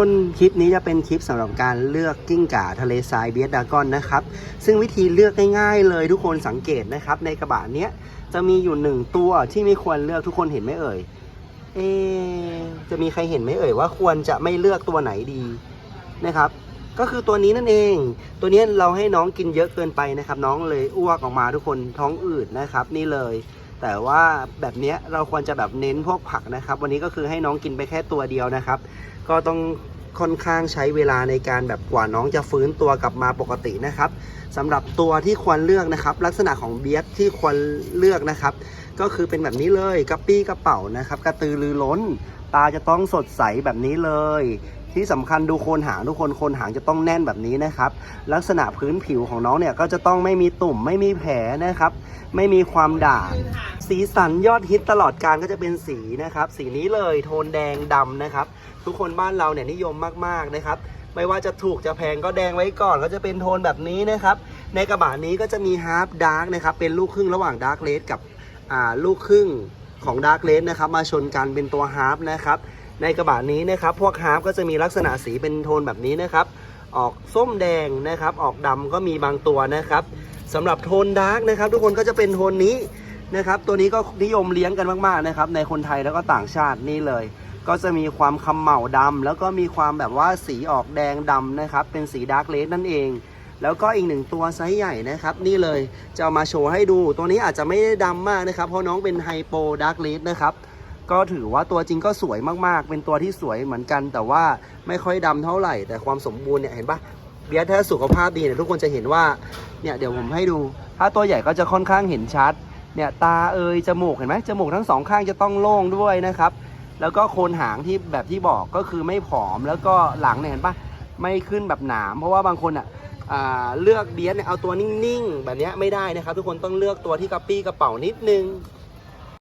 คนคลิปนี้จะเป็นคลิปสำหรับการเลือกกิ้งก่าทะเลทรายเบียดดากอนนะครับ ซึ่งวิธีเลือกง่ายๆเลยทุกคนสังเกตนะครับ ในกระบะเนี้ยจะมีอยู่หนึ่งตัวที่ไม่ควรเลือกทุกคนเห็นไหมเอ่ย เอ จะมีใครเห็นไหมเอ่ยว่าควรจะไม่เลือกตัวไหนดีนะครับ ก็คือตัวนี้นั่นเอง ตัวนี้เราให้น้องกินเยอะเกินไปนะครับ น้องเลยอ้วกออกมาทุกคนท้องอืดนะครับ นี่เลย แต่ว่าแบบเนี้ยเราควรจะแบบเน้นพวกผักนะครับ วันนี้ก็คือให้น้องกินไปแค่ตัวเดียวนะครับ ก็ต้องค่อนข้างใช้เวลาในการแบบกว่าน้องจะฟื้นตัวกลับมาปกตินะครับสำหรับตัวที่ควรเลือกนะครับ ลักษณะของเบียดที่ควรเลือกนะครับ ก็คือเป็นแบบนี้เลยกระปี้กระเป๋านะครับ กระตือรือร้น ตาจะต้องสดใสแบบนี้เลย ที่สำคัญดูโคนหางทุกคนโคนหางจะต้องแน่นแบบนี้นะครับ ลักษณะพื้นผิวของน้องเนี่ยก็จะต้องไม่มีตุ่มไม่มีแผลนะครับ ไม่มีความด่างสีสันยอดฮิตตลอดการก็จะเป็นสีนะครับ สีนี้เลยโทนแดงดำนะครับ ทุกคนบ้านเราเนี่ยนิยมมากๆนะครับไม่ว่าจะถูกจะแพงก็แดงไว้ก่อนก็จะเป็นโทนแบบนี้นะครับ ในกระบะนี้ก็จะมีฮาร์ปดาร์กนะครับ เป็นลูกครึ่งระหว่างดาร์กเลดกับ ลูกครึ่งของดาร์กเลดนะครับมาชนกันเป็นตัวฮาร์ปนะครับในกระบะนี้นะครับพวกฮาร์ปก็จะมีลักษณะสีเป็นโทนแบบนี้นะครับออกส้มแดงนะครับออกดำก็มีบางตัวนะครับสำหรับโทนดาร์กนะครับทุกคนก็จะเป็นโทนนี้นะครับตัวนี้ก็นิยมเลี้ยงกันมากๆนะครับในคนไทยแล้วก็ต่างชาตินี่เลย ก็จะมีความคำเหมาดำแล้วก็มีความแบบว่าสีออกแดงดำนะครับเป็นสีดาร์กเลดนั่นเอง แล้วก็อีกหนึ่งตัวไซส์ใหญ่นะครับ นี่เลยจะเอามาโชว์ให้ดู ตัวนี้อาจจะไม่ได้ดำมากนะครับ เพราะน้องเป็นไฮโปดาร์กเลดนะครับ ก็ถือว่าตัวจริงก็สวยมากๆ เป็นตัวที่สวยเหมือนกัน แต่ว่าไม่ค่อยดำเท่าไหร่ แต่ความสมบูรณ์เนี่ยเห็นปะเบียร์ถ้าสุขภาพดีเนี่ยทุกคนจะเห็นว่าเนี่ยเดี๋ยวผมให้ดู ถ้าตัวใหญ่ก็จะค่อนข้างเห็นชัด เนี่ยตาเอยจมูกเห็นไหมจมูกทั้งสองข้างจะต้องโล่งด้วยนะครับ แล้วก็โคนหางที่แบบที่บอกก็คือไม่ผอมแล้วก็หลังเนี่ยเห็นปะไม่ขึ้นแบบหนาม เพราะว่าบางคนอะอ่า เลือกเบียสเนี่ยเอาตัวนิ่งๆ แบบเนี้ยไม่ได้นะครับ ทุกคนต้องเลือกตัวที่กระปี้กระเป๋านิดนึง